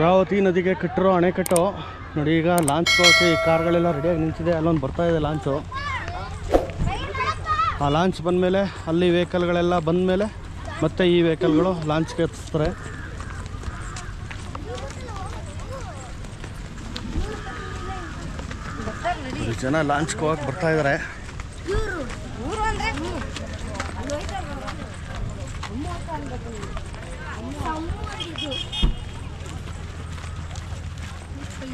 ಭದ್ರಾವತಿ ನದಿಗೆ ಕಟ್ಟಿರೋ ಅಣೆಕಟ್ಟು. ನೋಡಿ, ಈಗ ಲಾಂಚ್ ಈ ಕಾರ್ಗಳೆಲ್ಲ ರೆಡಿಯಾಗಿ ನಿಂತಿದೆ ಅಲ್ಲೊಂದು ಬರ್ತಾ ಇದೆ ಲಾಂಚು ಆ ಲಾಂಚ್ ಬಂದಮೇಲೆ ಅಲ್ಲಿ ವೆಹಿಕಲ್ಗಳೆಲ್ಲ ಬಂದಮೇಲೆ ಮತ್ತೆ ಈ ವೆಹಿಕಲ್ಗಳು ಲಾಂಚ್ಗೆ ಹತ್ತಿಸ್ತಾರೆ. ಜನ ಲಾಂಚ್ಗೆ ಹೋಗಕ್ಕೆ ಬರ್ತಾ ಇದ್ದಾರೆ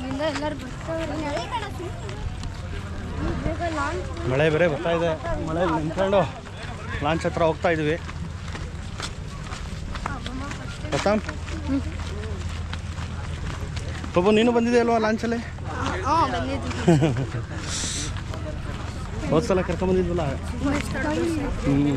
ಎಲ್ಲರೂ ಬರ್ತಾರೆ ಮಳೆ ಬೇರೆ ಬರ್ತಾ ಇದೆ. ಮಳೆ ನಿಂತ್ಕೊಂಡು ಲಾಂಚ್ ಹತ್ರ ಹೋಗ್ತಾ ಇದ್ವಿ. ಪಬ್ಬು ನೀನು ಬಂದಿದೆ ಅಲ್ವಾ ಲಾಂಚಲ್ಲಿ ಹೋದ್ಸಲ ಕರ್ಕೊಂಬಂದಿದ್ವಲ್ಲ ಹ್ಞೂ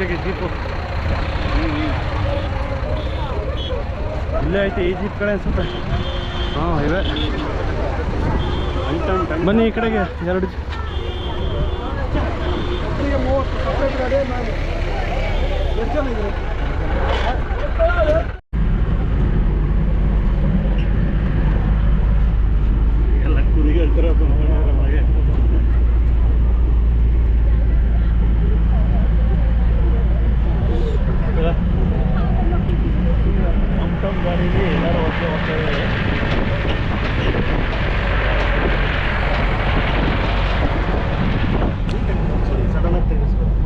ಜಗ ಜೀಪು ಇಲ್ಲೇ ಐತೆ ಈ ಜೀಪ್ ಕಡೆ ಅನ್ಸುತ್ತೆ ಹಾಂ ಇವೆ ಬನ್ನಿ ಈ ಕಡೆಗೆ ಎರಡು. ಜೀಪ್ ಎಲ್ಲ ಕುರಿಗಳು ಒಳಗೆ ಟಮ್ ಟಮ್ ಗಾಡೀಲಿ ಎಲ್ಲರೂ ಒಟ್ಟಿಗೆ ಹೋಗ್ತಾ ಇದ್ದಾರೆ ಸಡನ್ನಾಗಿ ತೆಗಿಸ್ಬೇಕು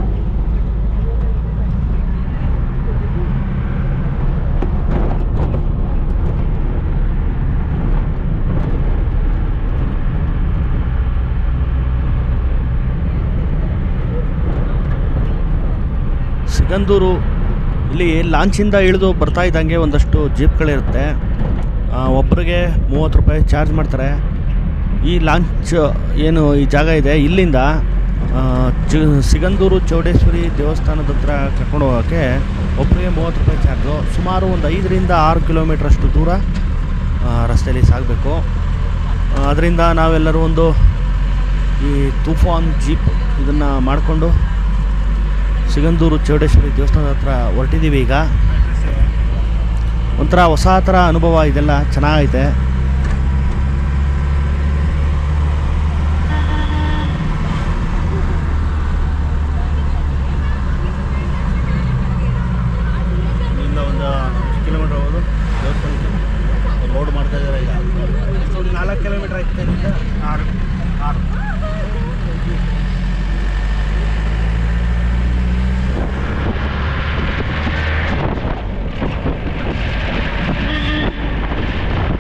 ಸಿಗಂದೂರು ಇಲ್ಲಿ ಲಾಂಚಿಂದ ಇಳಿದು ಬರ್ತಾ ಇದ್ದಂಗೆ ಒಂದಷ್ಟು ಜೀಪ್ಗಳಿರುತ್ತೆ. ಒಬ್ಬರಿಗೆ ಮೂವತ್ತು ರೂಪಾಯಿ ಚಾರ್ಜ್ ಮಾಡ್ತಾರೆ. ಈ ಲಾಂಚ್ ಏನು ಈ ಜಾಗ ಇದೆ. ಇಲ್ಲಿಂದ ಆ, ಸಿಗಂದೂರು ಚೌಡೇಶ್ವರಿ ದೇವಸ್ಥಾನದ ಹತ್ರ ಕರ್ಕೊಂಡು ಹೋಗೋಕ್ಕೆ ಒಬ್ಬರಿಗೆ ಮೂವತ್ತು ರೂಪಾಯಿ ಚಾರ್ಜು. ಸುಮಾರು ಒಂದು ಐದರಿಂದ ಆರು ಕಿಲೋಮೀಟ್ರಷ್ಟು ದೂರ ರಸ್ತೆಯಲ್ಲಿ ಸಾಗಬೇಕು. ಅದರಿಂದ ನಾವೆಲ್ಲರೂ ಒಂದು ಈ ತೂಫಾನ್ ಜೀಪ್ ಇದನ್ನು ಮಾಡಿಕೊಂಡು ಸಿಗಂದೂರು ಚೌಡೇಶ್ವರಿ ದೇವಸ್ಥಾನದ ಹತ್ರ ಹೊರಟಿದ್ದೀವಿ ಈಗ. ಒಂಥರ ಹೊಸ ಥರ ಅನುಭವ ಇದೆಲ್ಲ ಚೆನ್ನಾಗೈತೆ ಇಲ್ಲಿಂದ ಒಂದು ಕಿಲೋಮೀಟರ್ ಹೋಗೋದು ದೇವಸ್ಥಾನಕ್ಕೆ ರೋಡ್ ಮಾಡ್ತಾ ಇದ್ದಾರೆ ಈಗ ಒಂದು ನಾಲ್ಕು ಕಿಲೋಮೀಟರ್ ಆಯ್ತು ಇಲ್ಲಿಂದ ಆರು ಆರು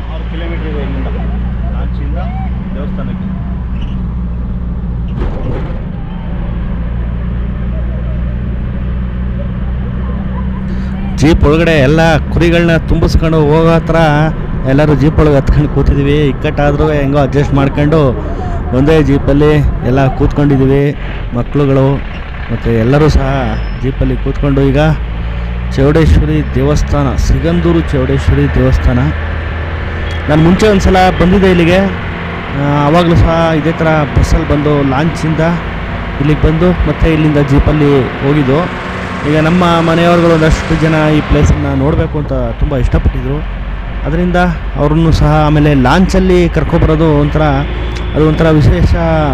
ಆರು ಕಿಲೋಮೀಟರ್ ಇದೆ ಇಲ್ಲಿಂದ ಲಾಂಚಿಂದ ದೇವಸ್ಥಾನಕ್ಕೆ ಜೀಪ್ ಒಳಗಡೆ ಎಲ್ಲ ಕುರಿಗಳನ್ನ ತುಂಬಿಸ್ಕೊಂಡು ಹೋಗೋ ಹತ್ರ ಎಲ್ಲರೂ ಜೀಪ್ ಒಳಗೆ ಹತ್ಕೊಂಡು ಕೂತಿದ್ದೀವಿ ಇಕ್ಕಟ್ಟಾದರೂ ಹೆಂಗೋ ಅಡ್ಜಸ್ಟ್ ಮಾಡ್ಕೊಂಡು ಒಂದೇ ಜೀಪಲ್ಲಿ ಎಲ್ಲ ಕೂತ್ಕೊಂಡಿದ್ದೀವಿ ಮಕ್ಕಳುಗಳು ಮತ್ತು ಎಲ್ಲರೂ ಸಹ ಜೀಪಲ್ಲಿ ಕೂತ್ಕೊಂಡು ಈಗ ಚೌಡೇಶ್ವರಿ ದೇವಸ್ಥಾನ, ಸಿಗಂದೂರು ಚೌಡೇಶ್ವರಿ ದೇವಸ್ಥಾನ. ನಾನು ಮುಂಚೆ ಒಂದು ಸಲ ಬಂದಿದ್ದೆ ಇಲ್ಲಿಗೆ. ಆವಾಗಲೂ ಸಹ ಇದೇ ಥರ ಬಸ್ಸಲ್ಲಿ ಬಂದು ಲಾಂಚಿಂದ ಇಲ್ಲಿಗೆ ಬಂದು ಮತ್ತೆ ಇಲ್ಲಿಂದ ಜೀಪಲ್ಲಿ ಹೋಗಿದ್ದು. ಈಗ ನಮ್ಮ ಮನೆಯವ್ರುಗಳು ಒಂದಷ್ಟು ಜನ ಈ ಪ್ಲೇಸನ್ನು ನೋಡಬೇಕು ಅಂತ ತುಂಬ ಇಷ್ಟಪಟ್ಟಿದ್ರು. ಅದರಿಂದ ಅವ್ರನ್ನು ಸಹ ಆಮೇಲೆ ಲಾಂಚಲ್ಲಿ ಕರ್ಕೊಬರೋದು ಒಂಥರ, ಅದು ಒಂಥರ ವಿಶೇಷ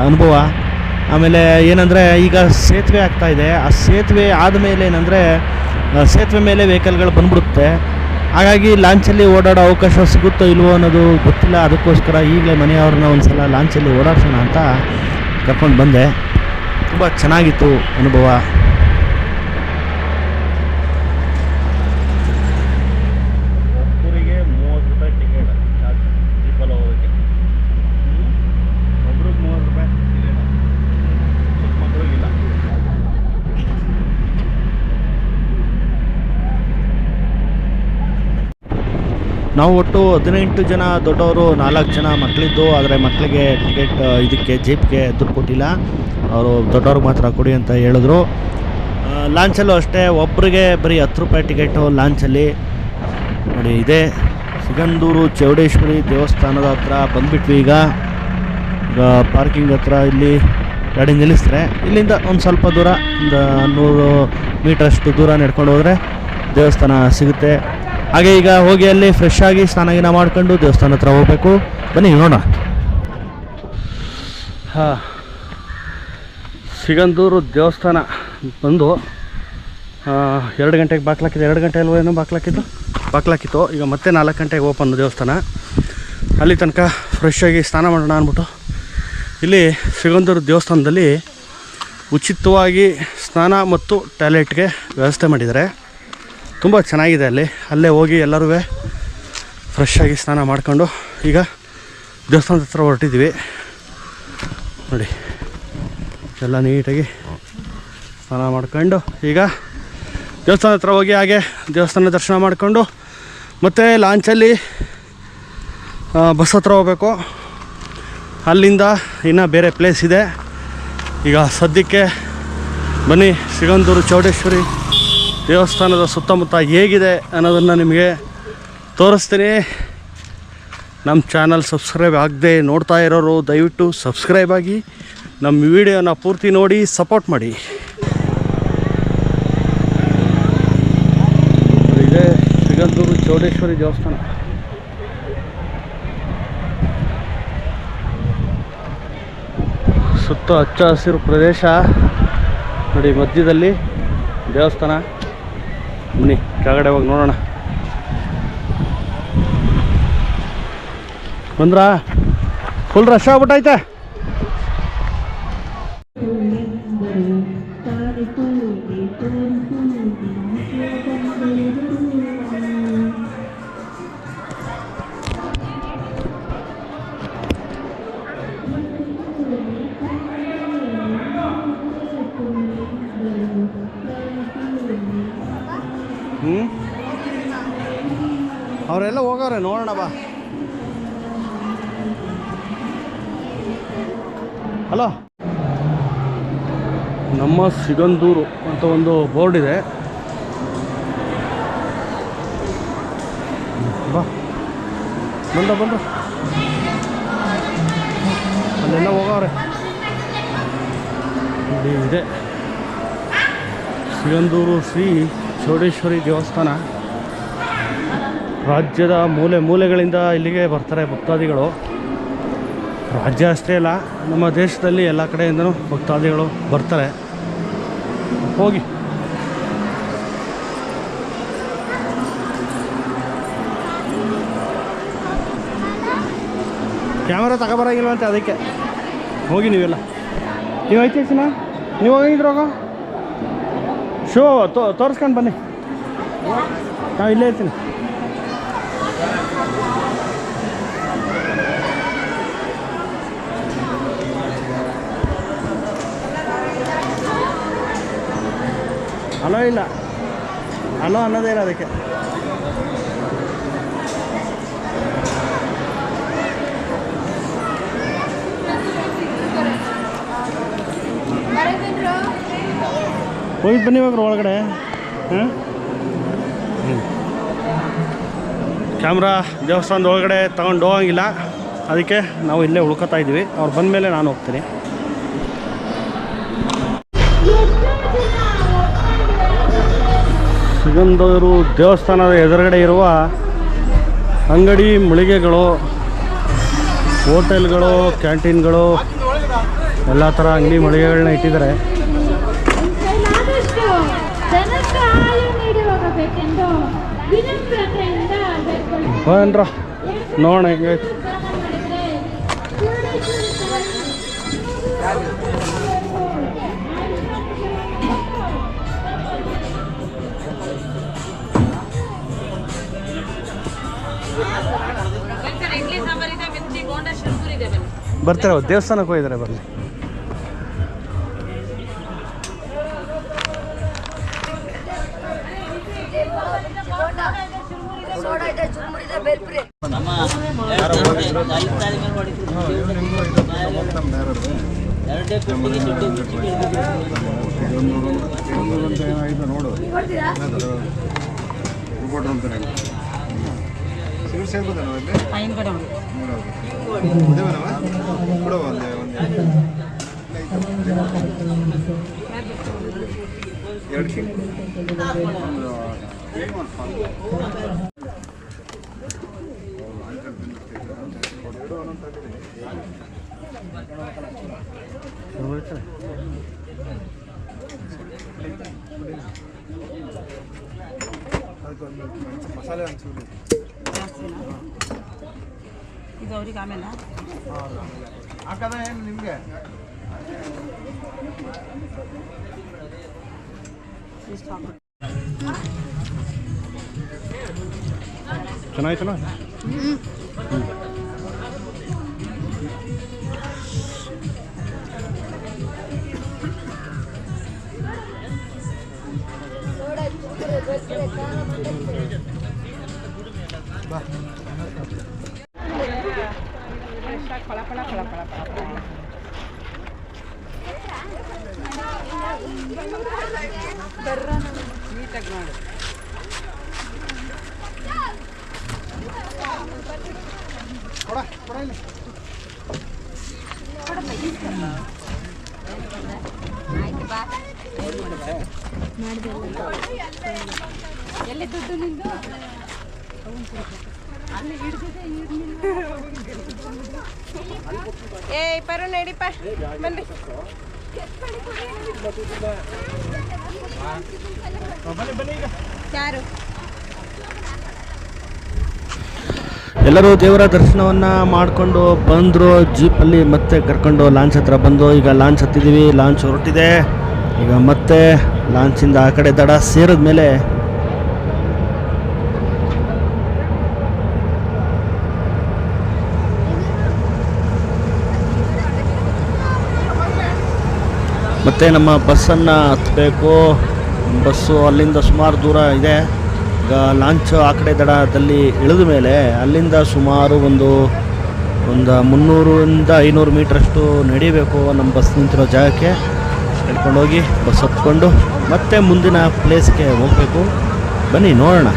ಅನುಭವ. ಆಮೇಲೆ ಏನಂದರೆ ಈಗ ಸೇತುವೆ ಆಗ್ತಾಯಿದೆ ಆ ಸೇತುವೆ ಆದಮೇಲೆ ಏನಂದರೆ ಸೇತುವೆ ಮೇಲೆ ವೆಹಿಕಲ್ಗಳು ಬಂದ್ಬಿಡುತ್ತೆ. ಹಾಗಾಗಿ ಲಾಂಚಲ್ಲಿ ಓಡಾಡೋ ಅವಕಾಶ ಸಿಗುತ್ತೋ ಇಲ್ವೋ ಅನ್ನೋದು ಗೊತ್ತಿಲ್ಲ. ಅದಕ್ಕೋಸ್ಕರ ಈಗಲೇ ಮನೆಯವ್ರನ್ನ ಒಂದು ಸಲ ಲಾಂಚಲ್ಲಿ ಓಡಾಡ್ಸೋಣ ಅಂತ ಕರ್ಕೊಂಡು ಬಂದೆ. ತುಂಬ ಚೆನ್ನಾಗಿತ್ತು ಅನುಭವ ಒಬ್ಬರಿಗೆ ಮೂವತ್ತು ರೂಪಾಯಿ ಟಿಕೆಟ್ ಚಾರ್ಜ್ ಜೀಪಲ್ಲಿ ಹೋಗೋಕ್ಕೆ ಒಬ್ರಿಗೆ ಮೂವತ್ತು ರೂಪಾಯಿ ಟಿಕೆಟ್ ಚಿಕ್ಕ ಮಕ್ಕಳಿಗಿಲ್ಲ ನಾವು ಒಟ್ಟು ಹದಿನೆಂಟು ಜನ ದೊಡ್ಡವರು, ನಾಲ್ಕು ಜನ ಮಕ್ಕಳಿದ್ದು, ಆದರೆ ಮಕ್ಕಳಿಗೆ ಟಿಕೆಟ್ ಇದಕ್ಕೆ ಜೀಪ್ಗೆ ದುಡ್ಡು ಕೊಟ್ಟಿಲ್ಲ. ಅವರು ದೊಡ್ಡವ್ರಿಗೆ ಮಾತ್ರ ಕೊಡಿ ಅಂತ ಹೇಳಿದ್ರು. ಲಾಂಚಲ್ಲೂ ಅಷ್ಟೇ ಒಬ್ಬರಿಗೆ ಬರೀ ಹತ್ತು ರೂಪಾಯಿ ಟಿಕೆಟು ಲಾಂಚಲ್ಲಿ. ನೋಡಿ, ಇದೆ ಸಿಗಂದೂರು ಚೌಡೇಶ್ವರಿ ದೇವಸ್ಥಾನದ ಹತ್ರ ಬಂದುಬಿಟ್ವಿ ಈಗ. ಈಗ ಪಾರ್ಕಿಂಗ್ ಹತ್ರ ಇಲ್ಲಿ ಗಾಡಿ ನಿಲ್ಲಿಸ್ತಾರೆ. ಇಲ್ಲಿಂದ ಒಂದು ಸ್ವಲ್ಪ ದೂರ, ಒಂದು ನೂರು ಮೀಟ್ರಷ್ಟು ದೂರ ನಡ್ಕೊಂಡು ಹೋದರೆ ದೇವಸ್ಥಾನ ಸಿಗುತ್ತೆ. ಹಾಗೆ ಈಗ ಹೋಗಿ ಅಲ್ಲಿ ಫ್ರೆಶ್ ಆಗಿ ಸ್ನಾನ ಗಿನ ಮಾಡ್ಕೊಂಡು ದೇವಸ್ಥಾನ ಹತ್ರ ಹೋಗ್ಬೇಕು. ಬನ್ನಿ, ನೋಡೋಣ. ಹಾಂ. ಸಿಗಂದೂರು ದೇವಸ್ಥಾನ ಬಂದು ಎರಡು ಗಂಟೆಗೆ ಬಾಕ್ಲಾಕಿದ್ದು ಎರಡು ಗಂಟೆ ಅಲ್ವೋ ಏನೋ ಬಾಕ್ಲಾಕಿದ್ದು ಬಾಕ್ಲಾಕಿತ್ತು. ಈಗ ಮತ್ತೆ ನಾಲ್ಕು ಗಂಟೆಗೆ ಓಪನ್ ದೇವಸ್ಥಾನ. ಅಲ್ಲಿ ತನಕ ಫ್ರೆಶ್ ಆಗಿ ಸ್ನಾನ ಮಾಡೋಣ ಅಂದ್ಬಿಟ್ಟು. ಇಲ್ಲಿ ಸಿಗಂದೂರು ದೇವಸ್ಥಾನದಲ್ಲಿ ಉಚಿತವಾಗಿ ಸ್ನಾನ ಮತ್ತು ಟಾಯ್ಲೆಟ್ಗೆ ವ್ಯವಸ್ಥೆ ಮಾಡಿದ್ದಾರೆ. ತುಂಬ ಚೆನ್ನಾಗಿದೆ ಅಲ್ಲಿ. ಅಲ್ಲೇ ಹೋಗಿ ಎಲ್ಲರೂ ಫ್ರೆಶ್ ಆಗಿ ಸ್ನಾನ ಮಾಡಿಕೊಂಡು ಈಗ ದೇವಸ್ಥಾನದ ಹತ್ರ ಹೊರಟಿದ್ದೀವಿ. ನೋಡಿ, ಎಲ್ಲ ನೀಟಾಗಿ ಸ್ನಾನ ಮಾಡ್ಕೊಂಡು ಈಗ ದೇವಸ್ಥಾನದ ಹತ್ರ ಹೋಗಿ ಹಾಗೆ ದೇವಸ್ಥಾನ ದರ್ಶನ ಮಾಡಿಕೊಂಡು ಮತ್ತು ಲಾಂಚಲ್ಲಿ ಬಸ್ ಹತ್ರ ಹೋಗಬೇಕು. ಅಲ್ಲಿಂದ ಇನ್ನು ಬೇರೆ ಪ್ಲೇಸ್ ಇದೆ. ಈಗ ಸದ್ಯಕ್ಕೆ ಬನ್ನಿ ಸಿಗಂದೂರು ಚೌಡೇಶ್ವರಿ ದೇವಸ್ಥಾನದ ಸುತ್ತಮುತ್ತ ಹೇಗಿದೆ ಅನ್ನೋದನ್ನು ನಿಮಗೆ ತೋರಿಸ್ತೀನಿ. ನಮ್ಮ ಚಾನಲ್ ಸಬ್ಸ್ಕ್ರೈಬ್ ಆಗದೆ ನೋಡ್ತಾ ಇರೋರು ದಯವಿಟ್ಟು ಸಬ್ಸ್ಕ್ರೈಬ್ ಆಗಿ ನಮ್ಮ ವಿಡಿಯೋನ ಪೂರ್ತಿ ನೋಡಿ ಸಪೋರ್ಟ್ ಮಾಡಿ. ಇದೇ ಸಿಗಂದೂರು ಚೌಡೇಶ್ವರಿ ದೇವಸ್ಥಾನ. ಸುತ್ತ ಹಚ್ಚ ಹಸಿರು ಪ್ರದೇಶ. ನೋಡಿ ಮಧ್ಯದಲ್ಲಿ ದೇವಸ್ಥಾನ. ಬನ್ನಿ ಕೆಳಗಡೆ ಹೋಗಿ ನೋಡೋಣ. ಬಂದ್ರಾ? ಫುಲ್ ರಶ್ ಆಗ್ಬಿಟ್ಟೈತೆ. ಅವರೆಲ್ಲ ಹೋಗವ್ರೆ ನೋಡೋಣ ಬಾ. ಹಲೋ ನಮ್ಮ ಸಿಗಂದೂರು ಅಂತ ಒಂದು ಬೋರ್ಡ್ ಇದೆ. ಬಾ. ಬಂದ ಬಂದ ಅಲ್ಲೆಲ್ಲ ಹೋಗವ್ರೆ ಇದೆ. ಸಿಗಂದೂರು ಶ್ರೀ ಚೌಡೇಶ್ವರಿ ದೇವಸ್ಥಾನ. ರಾಜ್ಯದ ಮೂಲೆ ಮೂಲೆಗಳಿಂದ ಇಲ್ಲಿಗೆ ಬರ್ತಾರೆ ಭಕ್ತಾದಿಗಳು. ರಾಜ್ಯ ಅಷ್ಟೇ ಅಲ್ಲ, ನಮ್ಮ ದೇಶದಲ್ಲಿ ಎಲ್ಲ ಕಡೆಯಿಂದನೂ ಭಕ್ತಾದಿಗಳು ಬರ್ತಾರೆ. ಹೋಗಿ. ಕ್ಯಾಮರಾ ತಗೊಬರಂಗಿಲ್ವಂತೆ ಅದಕ್ಕೆ. ಹೋಗಿ ನೀವೆಲ್ಲ. ನೀವು ಐತಿ ನೀವು ಹೋಗಿದ್ರೋಗ ಶೋ ತೋ ತೋರಿಸ್ಕೊಂಡು ಬನ್ನಿ. ನಾವು ಇಲ್ಲೇ ಇರ್ತೀನಿ. ಹಲೋ ಇಲ್ಲ. ಹಲೋ ಅನ್ನೋದೇ ಇಲ್ಲ ಅದಕ್ಕೆ. ಹೋಗಿ ಬನ್ನಿ ಇವಾಗ ಒಳಗಡೆ. ಕ್ಯಾಮ್ರಾ ದೇವಸ್ಥಾನದ ಒಳಗಡೆ ತಗೊಂಡು ಹೋಗಂಗಿಲ್ಲ. ಅದಕ್ಕೆ ನಾವು ಇಲ್ಲೇ ಉಳ್ಕೊತಾ ಇದ್ದೀವಿ. ಅವ್ರು ಬಂದ ಮೇಲೆ ನಾನು ಹೋಗ್ತೀನಿ. ಸಿಗಂದೂರು ದೇವಸ್ಥಾನದ ಎದುರುಗಡೆ ಇರುವ ಅಂಗಡಿ ಮಳಿಗೆಗಳು, ಹೋಟೆಲ್ಗಳು, ಕ್ಯಾಂಟೀನ್ಗಳು, ಎಲ್ಲ ಥರ ಅಂಗಡಿ ಮಳಿಗೆಗಳನ್ನ ಇಟ್ಟಿದ್ದಾರೆ. ಹೋಗನ್ರ ನೋಡೋಣ ಹೆಂಗೈತೆ ಬರ್ತಾರೆ ದೇವಸ್ಥಾನಕ್ಕೆ ಹೋಗಿದ್ದಾರೆ ಇಡ್ಲಿ ಸಾಂಬಾರ್ ಇದೆ ಮಿರ್ಚಿ ಬೋಂಡ ಶಿರ್ಪುರ್ ಇದೆ ಬನ್ನಿ ಬರ್ತಾರೆ ಅವ್ರು ದೇವಸ್ಥಾನಕ್ಕೆ ಹೋಗಿದ್ದಾರೆ ಬರಲಿ ಐನ್ ಕಡೆ ಉಂಟು ಎರಡು ಕಿಲೋ ಇದು ಅವ್ರಿಗೆ ಆಮೇಲೆ ಹಾಕದ ಏನು ನಿಮಗೆ? ಇಷ್ಟು ಹಾಕು ಫಳ ನೀಟಾಗಿ ಮಾಡು ಕೊಡ ಕೊಡ ಇಲ್ಲಿ ಎಲ್ಲಿ ದುಡ್ಡು ನಿಂದು? ಏ ನಡಿಪ ಯಾರು? ಎಲ್ಲರೂ ದೇವರ ದರ್ಶನವನ್ನು ಮಾಡಿಕೊಂಡು ಬಂದರು, ಜೀಪಲ್ಲಿ ಮತ್ತೆ ಕರ್ಕೊಂಡು ಲಾಂಚ್ ಹತ್ರ ಬಂದು, ಈಗ ಲಾಂಚ್ ಹತ್ತಿದ್ದೀವಿ ಲಾಂಚ್ ಹೊರಟಿದೆ. ಈಗ ಮತ್ತೆ ಲಾಂಚಿಂದ ಆ ಕಡೆ ದಡ ಸೇರಿದ ಮೇಲೆ ಮತ್ತೆ ನಮ್ಮ ಬಸ್ಸನ್ನು ಹತ್ತಬೇಕು ಬಸ್ಸು ಅಲ್ಲಿಂದ ಸುಮಾರು ದೂರ ಇದೆ. ಈಗ ಲಾಂಚ್ ಆ ಕಡೆ ದಡದಲ್ಲಿ ಇಳಿದ ಮೇಲೆ ಅಲ್ಲಿಂದ ಸುಮಾರು ಒಂದು ಒಂದು ಮುನ್ನೂರಿಂದ ಐನೂರು ಮೀಟ್ರಷ್ಟು ನಡಿಬೇಕು ನಮ್ಮ ಬಸ್ ನಿಂತಿರೋ ಜಾಗಕ್ಕೆ. ನಡ್ಕೊಂಡೋಗಿ ಬಸ್ ಹತ್ಕೊಂಡು ಮತ್ತೆ ಮುಂದಿನ ಪ್ಲೇಸ್ಗೆ ಹೋಗಬೇಕು. ಬನ್ನಿ, ನೋಡೋಣ.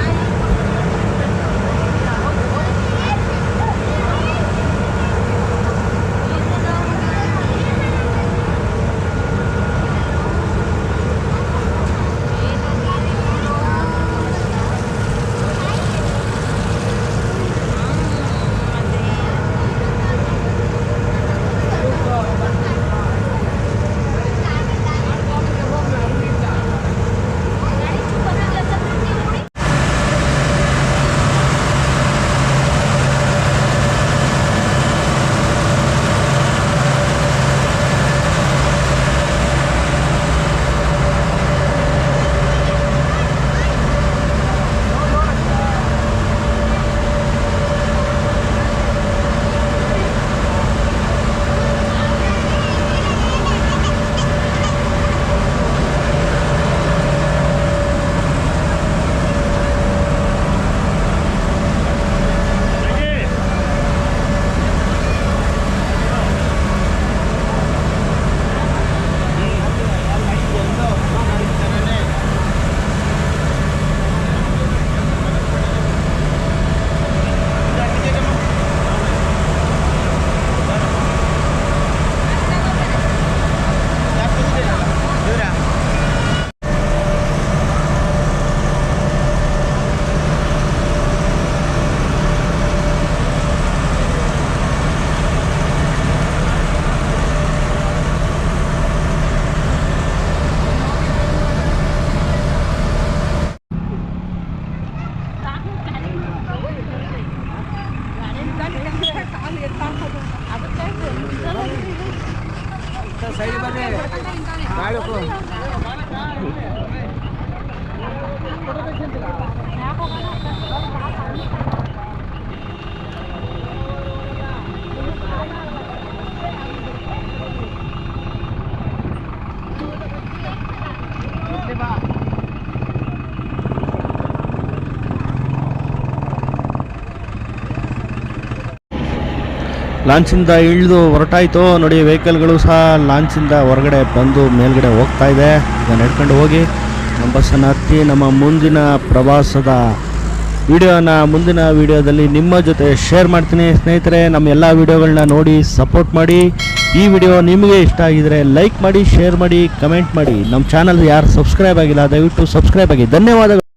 ಲಾಂಚಿಂದ ಇಳಿದು ಹೊರಟಾಯಿತು. ನೋಡಿ, ವೆಹಿಕಲ್ಗಳು ಸಹ ಲಾಂಚಿಂದ ಹೊರಗಡೆ ಬಂದು ಮೇಲ್ಗಡೆ ಹೋಗ್ತಾ ಇದೆ. ಈಗ ನಡ್ಕೊಂಡು ಹೋಗಿ ನಮ್ಮ ಬಸ್ಸನ್ನು ಹತ್ತಿ ನಮ್ಮ ಮುಂದಿನ ಪ್ರವಾಸದ ವಿಡಿಯೋನ ಮುಂದಿನ ವಿಡಿಯೋದಲ್ಲಿ ನಿಮ್ಮ ಜೊತೆ ಶೇರ್ ಮಾಡ್ತೀನಿ. ಸ್ನೇಹಿತರೆ, ನಮ್ಮ ಎಲ್ಲ ವಿಡಿಯೋಗಳನ್ನ ನೋಡಿ ಸಪೋರ್ಟ್ ಮಾಡಿ. ಈ ವಿಡಿಯೋ ನಿಮಗೆ ಇಷ್ಟ ಆಗಿದರೆ ಲೈಕ್ ಮಾಡಿ, ಶೇರ್ ಮಾಡಿ, ಕಮೆಂಟ್ ಮಾಡಿ. ನಮ್ಮ ಚಾನಲ್ ಯಾರು ಸಬ್ಸ್ಕ್ರೈಬ್ ಆಗಿಲ್ಲ, ದಯವಿಟ್ಟು ಸಬ್ಸ್ಕ್ರೈಬ್ ಆಗಿ. ಧನ್ಯವಾದಗಳು.